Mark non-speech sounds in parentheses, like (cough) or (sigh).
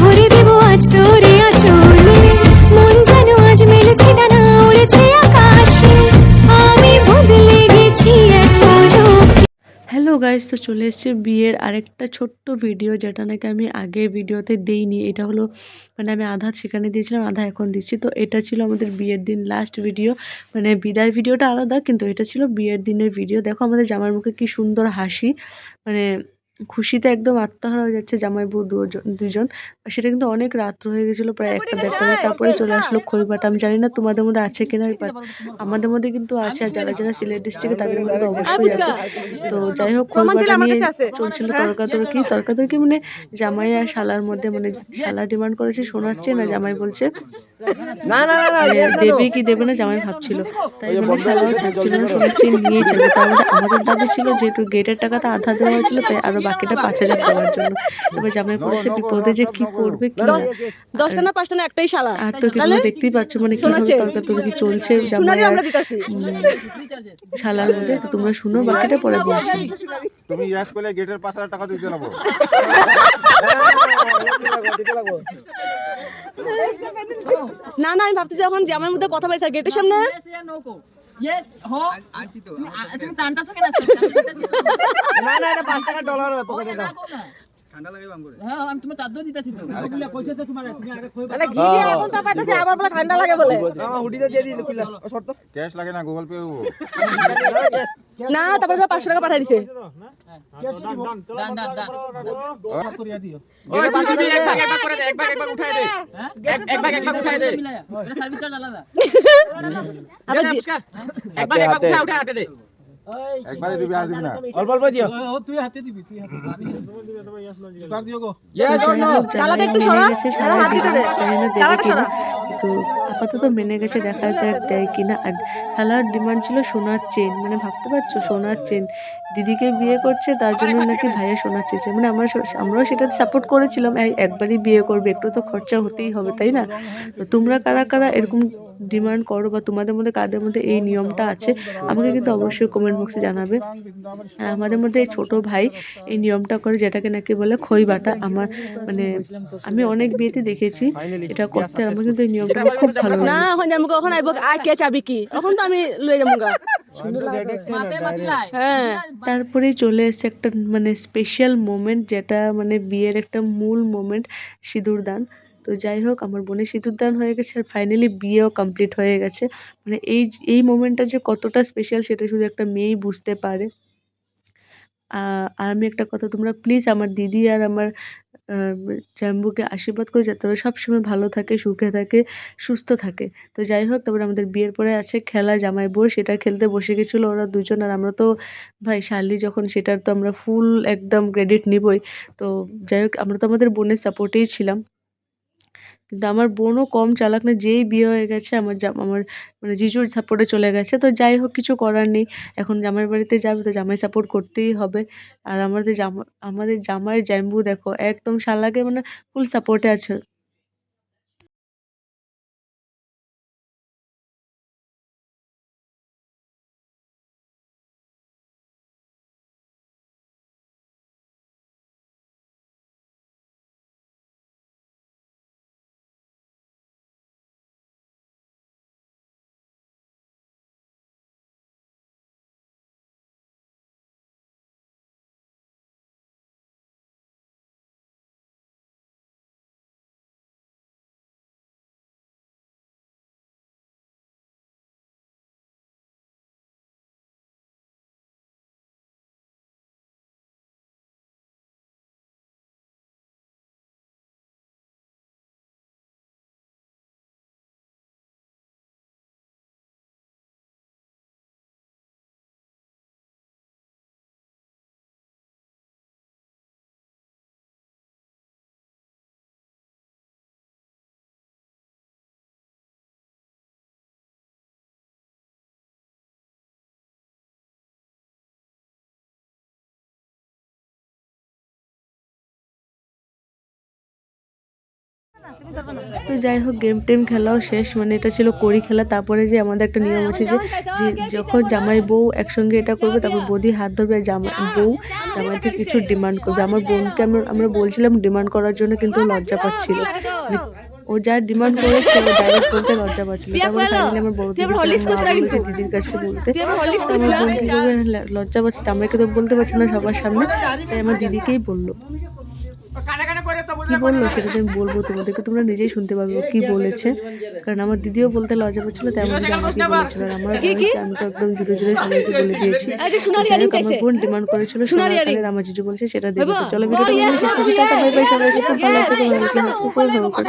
ভরে দেব আজ তোরে আচলে। মন যেন আজ মেলেছে ডানা উড়েছে আকাশে। আমি বদলে গেছি হ্যালো গাইস, তো চলে এসেছে বিয়ের আরেকটা ছোট্ট ভিডিও, যেটা নাকি আমি আগের ভিডিওতে দেইনি। এটা হলো মানে আমি আধা সেখানে দিয়েছিলাম, আধা এখন দিচ্ছি। তো এটা ছিল আমাদের বিয়ের দিন লাস্ট ভিডিও মানে বিদায় ভিডিওটা আলাদা, কিন্তু এটা ছিল বিয়ের দিনের ভিডিও দেখো আমাদের জামার মুখে কি সুন্দর হাসি মানে খুশিতে একদম আত্মহারা হয়ে যাচ্ছে জামাই বউ দুজন সেটা কিন্তু অনেক রাত্র হয়ে গেছিল প্রায় একটা দেড়টা বাজে। তারপরে চলে আসলো খইবাটা আমি জানি না তোমাদের মধ্যে আছে কিনা বাট আমাদের মধ্যে কিন্তু আছে আর যারা যারা সিলেট ডিস্ট্রিক্টে তাদের মধ্যে তো অবশ্যই আছে। তো যাই হোক খইবাটা নিয়ে চলছিল তর্কাতর্কি। তর্কাতর্কি মানে জামাই আর শালার মধ্যে মানে শালা ডিমান্ড করেছে শোনাচ্ছে না জামাই বলছে। দেবে কি দেবে না জামাই ভাবছিল। তাই মানে শালাও ছাড়ছিল না শোনাচ্ছি নিয়ে চলবে তার মধ্যে আমাদের দাবি ছিল যেহেতু গেটের টাকাটা আধা দেওয়া হয়েছিল তাই আরও বাকিটা পাঁচ হাজার দেওয়ার জন্য। এবার জামাই পড়েছে বিপদে যে কি করবে কি দশটা না পাঁচটা না একটাই শালা। আর তো কি দেখতেই পাচ্ছ মানে শোনাচ্ছে? তর্কাতর্কি চলছে জামাই শালার মধ্যে তো তোমরা শুনো বাকিটা পরে বলছি। তুমি ইয়াস করলে গেটের পাঁচ হাজার টাকা দিতে নেব না না আমি ভাবতেছি যখন জামার মধ্যে কথা বলছে গেটের সামনে? না না এটা পাঁচ টাকা ডলার হবে পকেটে দাও। ঘি দিয়ে আগুন তাপাইতেছে আবার বলে ঠান্ডা লাগে বলে। আমার হুডিতে দিয়ে দিল কিলা শর্ত। ক্যাশ লাগে না গুগল পে (laughs) না তারপরে তো পাঁচশো টাকা পাঠাই দিছে। একবারে দিবি আর দিবি না। অল্প অল্প দিও। ইয়ে যাই জন্য হোক, তালাটা জামাই একটু মেনে সরা, গেছে তালা সারা হাত দিতে দে। জানি না দেবে তালাটা কিনা সরা। কিন্তু আপাতত মেনে গেছে, দেখা যাক দেয় কিনা আর খেলার ডিমান্ড ছিল সোনার চেন মানে ভাবতে পারছ? সোনার চেন দিদিকে বিয়ে করছে, তার জন্য নাকি ভাইয়া সোনার চাই। মানে আমরা আমরাও সেটা সাপোর্ট করেছিলাম একবারই বিয়ে করবে, একটু তো খরচা হতেই হবে, তাই না? তো তোমরা কারা কারা এরকম ডিমান্ড করো বা তোমাদের মধ্যে কাদের মধ্যে এই নিয়মটা আছে, আমাকে কিন্তু অবশ্যই কমেন্ট বক্সে জানাবে। আর আমাদের মধ্যে ছোট ভাই এই নিয়মটা করে, যেটাকে নাকি বলে খই বাটা। আমার মানে আমি অনেক বিয়েতে দেখেছি, এটা করতে আমার কিন্তু এই খুব ভালো না এখন যাব কখন আইব আর কে চাবি কি? এখন তো আমি লয়ে যাব গা। হ্যাঁ। তারপরে চলে এসেছে একটা মানে স্পেশাল মোমেন্ট যেটা মানে বিয়ের একটা মূল মোমেন্ট সিঁদুর দান। তো যাই হোক আমার বোনের সিঁদুর দান হয়ে গেছে আর ফাইনালি বিয়েও কমপ্লিট হয়ে গেছে। মানে এই এই মোমেন্টটা যে কতটা স্পেশাল সেটা শুধু একটা মেয়েই বুঝতে পারে। আর আমি একটা কথা তোমরা প্লিজ আমার দিদি আর আমার জ্যাম্বুকে আশীর্বাদ করে যাতে ওরা সবসময় ভালো থাকে, সুখে থাকে, সুস্থ থাকে। তো যাই হোক, তারপরে আমাদের বিয়ের পরে আছে খেলা, জামাই বউ, সেটা খেলতে বসে গেছিল ওরা দুজন আর আমরা তো, ভাই শালি যখন সেটার তো আমরা ফুল একদম ক্রেডিট নিবই। তো যাই হোক, আমরা তো আমাদের বোনের সাপোর্টেই ছিলাম। কিন্তু আমার বোনও কম চালাক না, যেই বিয়ে হয়ে গেছে আমার জামা, আমার মানে জিজুর সাপোর্টে চলে গেছে। তো যাই হোক, কিছু করার নেই। এখন জামাই বাড়িতে যাবে তো জামাই সাপোর্ট করতেই হবে। আর আমাদের জামা, আমাদের জামাই জ্যাম্বু দেখো, একদম শালাকে মানে ফুল সাপোর্টে আছে। তো যাই হোক গেম টেম খেলাও শেষ। মানে এটা ছিল করি খেলা। তারপরে যে আমাদের একটা নিয়ম আছে যে যে যখন জামাই বউ একসঙ্গে এটা করবে তারপর বৌদি হাত ধরবে আর জামাই বউ জামাইকে কিছু ডিমান্ড করবে। আমার বোনকে আমরা আমরা বলছিলাম ডিমান্ড করার জন্য কিন্তু লজ্জা পাচ্ছিল। মানে ও যা ডিমান্ড করেছে ও ডাইরেক্ট বলতে লজ্জা পাচ্ছিল। তারপরে ফাইনালি আমার বড় দিদি দিদির কাছে বলতে। আমার বোন কি করবে ল- লজ্জা পাচ্ছে? জামাইকে তো বলতে পারছে না সবার সামনে। তাই আমার দিদিকেই বলল। কি বলল সেটা তো আমি বলব তোমাদেরকে। তোমরা নিজেই শুনতে পারবে ও কি বলেছে। কারণ আমার দিদিও বলতে লজ্জা পাচ্ছিল তাই আমার দিদি আমাকে বলেছিল আর আমার আমি তো একদম জুড়ে জুড়ে সবাইকে (laughs) বলে দিয়েছি। earring আমার বোন ডিমান্ড করেছিল সোনার আমার জিজু বলছে সেটা দেখব চলো ভিডিওটা সবাইকে ভালো